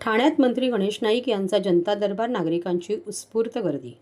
ठाण्यात मंत्री गणेश नाईक यांचा जनता दरबार नागरिकांची उत्स्फूर्त गर्दी.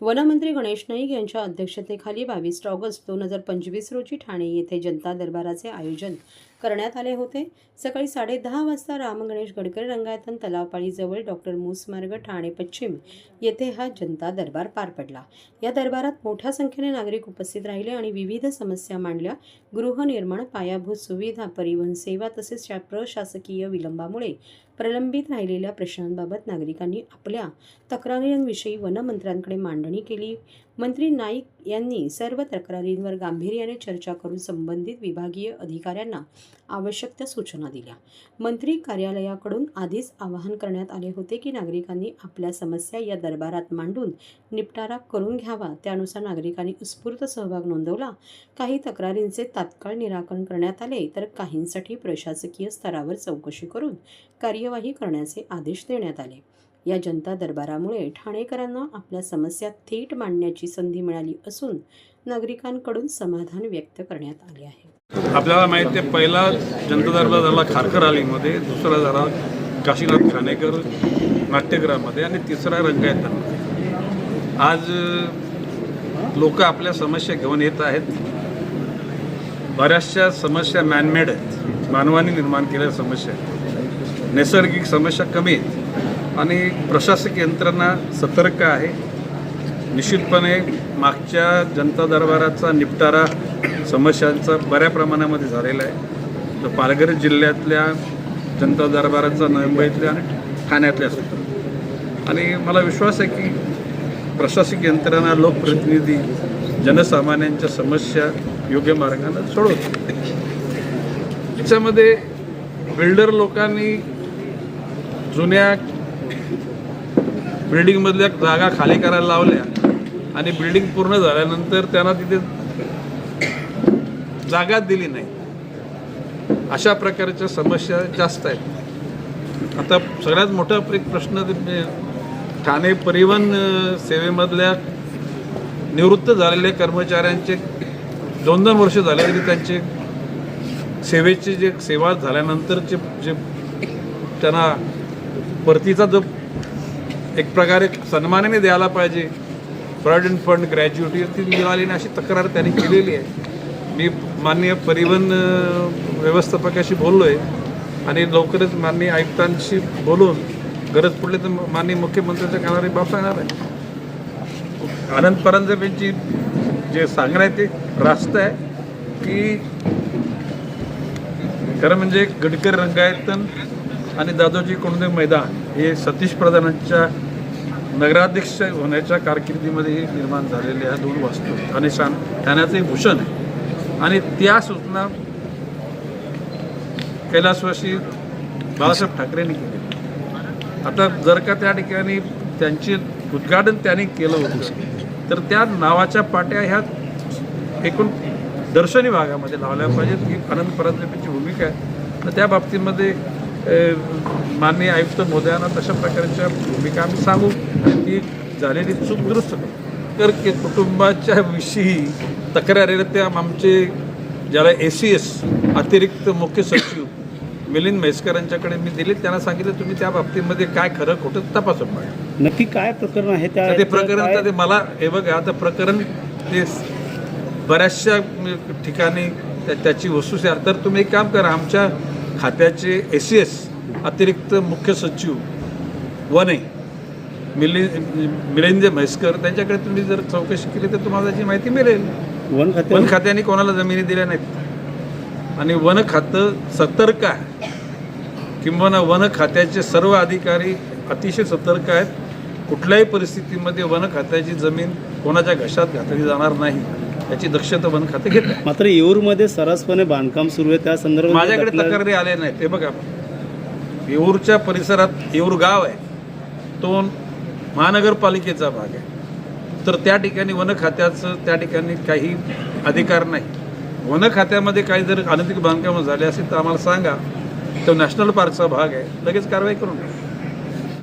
वनमंत्री गणेश नाईक यांच्या अध्यक्षतेखाली बावीस ऑगस्ट दोन हजार पंचवीस रोजी ठाणे येथे जनता दरबाराचे आयोजन करण्यात आले होते. सकाळी साडेदहा वाजता राम गणेश गडकरी रंगायतन तलावपाळीजवळ डॉक्टर मूसमार्ग ठाणे पश्चिम येथे हा जनता दरबार पार पडला. या दरबारात मोठ्या संख्येने नागरिक उपस्थित राहिले आणि विविध समस्या मांडल्या. गृहनिर्माण पायाभूत सुविधा परिवहन सेवा तसेच शा- प्रशासकीय विलंबामुळे प्रलंबित राहिलेल्या प्रश्नांबाबत नागरिकांनी आपल्या तक्रारींविषयी वनमंत्र्यांकडे मांडणी केली. मंत्री नाईक यांनी सर्व तक्रारींवर गांभीर्याने चर्चा करून संबंधित विभागीय अधिकाऱ्यांना आवश्यक त्या सूचना दिल्या. मंत्री कार्यालयाकडून आधीच आवाहन करण्यात आले होते की नागरिकांनी आपल्या समस्या या दरबारात मांडून निपटारा करून घ्यावा. त्यानुसार नागरिकांनी उत्स्फूर्त सहभाग नोंदवला. काही तक्रारींचे तात्काळ निराकरण करण्यात आले. तर काहींसाठी प्रशासकीय स्तरावर चौकशी करून कार्यवाही करण्याचे आदेश देण्यात आले. या जनता दरबारामुळे ठाणेकरांना आपल्या समस्या थेट मांडण्याची संधी मिळाली असून नागरिकांकडून समाधान व्यक्त करण्यात आले आहे. आपल्याला माहिती आहे पहिला जनता दरबार झाला खारकर आलीमध्ये दुसरा झाला काशीनाथ खानेकर नाट्यगृहामध्ये आणि तिसरा रंगायतामध्ये. आज लोक आपल्या समस्या घेऊन येत आहेत. बऱ्याचशा समस्या मॅनमेड आहेत. मानवाने निर्माण केलेल्या समस्या आहेत. नैसर्गिक समस्या कमी आहेत. आणि प्रशासकीय यंत्रणा सतर्क आहे. निश्चितपणे मागच्या जनता दरबाराचा निपटारा समस्यांचा बऱ्या प्रमाणामध्ये झालेला आहे. तर पालघर जिल्ह्यातल्या जनता दरबाराचा मुंबईतल्या आणि ठाण्यातल्या सुद्धा. आणि मला विश्वास आहे की प्रशासकीय यंत्रणा लोकप्रतिनिधी जनसामान्यांच्या समस्या योग्य मार्गाने सोडवतील. याच्यामध्ये बिल्डर लोकांनी जुन्या बिल्डिंगमधल्या जागा खाली करायला लावल्या. आणि बिल्डिंग पूर्ण झाल्यानंतर त्यांना तिथे जागा दिली नाही. अशा प्रकारच्या समस्या जास्त आहेत. आता सगळ्यात मोठा एक प्रश्न म्हणजे ठाणे परिवहन सेवेमधल्या निवृत्त झालेल्या कर्मचाऱ्यांचे दोन दोन वर्ष झाले तरी त्यांचे सेवेची जे सेवा झाल्यानंतरचे जे त्यांना परतीचा जो एक प्रकारे सन्मानाने द्यायला पाहिजे प्रॉव्हिडंट फंड ग्रॅज्युएटी ती मिळाली नाही अशी तक्रार त्यांनी केलेली आहे. मी माननीय परिवहन व्यवस्थापकाशी बोललो आहे आणि लवकरच माननीय आयुक्तांशी बोलून गरज पडली तर माननीय मुख्यमंत्र्यांच्या कानावर बाब सांगणार आहे. आनंद परांजपेंची जे सांगणं आहे ते रास्त आहे की खरं म्हणजे गडकरी रंगायतन आणि दादोजी कोंडे मैदान हे सतीश प्रधानांच्या नगराध्यक्ष होण्याच्या कारकिर्दीमध्ये निर्माण झालेल्या ह्या दोन वास्तू. आणि शान ठाण्याचं भूषण आहे. आणि त्या सूचना कैलासवाशी बाळासाहेब ठाकरेंनी केली. आता जर का त्या ठिकाणी त्यांचे उद्घाटन त्यांनी केलं होतं तर त्या नावाच्या पाट्या ह्या एकूण दर्शनी भागामध्ये लावल्या पाहिजेत. ही आनंद परांजपेची भूमिका आहे. तर त्या बाबतीमध्ये माननीय आयुक्त महोदयांना तशा प्रकारच्या भूमिका आम्ही सांगू. आणि ती झालेली चूक दुरुस्त करू तर के कुटुंबाच्या विषयी तक्रारी आहेत त्या आमचे ज्याला ए सी एस अतिरिक्त मुख्य सचिव मिलिंद म्हैसकर यांच्याकडे मी दिले. त्यांना सांगितलं तुम्ही त्या बाबतीमध्ये काय खरं खोटं तपासून बघा. नक्की काय प्रकरण आहे त्या ते प्रकरण ते मला हे बघा आता प्रकरण ते बऱ्याचशा ठिकाणी त्या- त्याची वस्तू तर तुम्ही एक काम करा आमच्या खात्याचे ए सी एस अतिरिक्त मुख्य सचिव वने मिलि मिलिंद म्हैसकर त्यांच्याकडे तुम्ही जर चौकशी केली तर तुम्हाला त्याची माहिती मिळेल. वन खाते वन खात्याने कोणाला जमिनी दिल्या नाहीत. आणि वन खातं सतर्क आहे. किंबहुना वन खात्याचे सर्व अधिकारी अतिशय सतर्क आहेत. कुठल्याही परिस्थितीमध्ये वन खात्याची जमीन कोणाच्या घशात घातली जाणार नाही. याची दक्षता वन खाते घेत मात्र येऊरमध्ये सरसपणे बांधकाम सुरू आहे. त्या संदर्भात माझ्याकडे तक्रारी आले नाहीत. हे बघा. येऊरच्या परिसरात येऊर गाव आहे. तो महानगरपालिकेचा भाग आहे. तर त्या ठिकाणी वन खात्याचं त्या ठिकाणी काही अधिकार नाही. वन खात्यामध्ये काही जर अनधिक बांधकामं झाले असेल तर आम्हाला सांगा. तो नॅशनल पार्कचा भाग आहे. लगेच कारवाई करून घ्या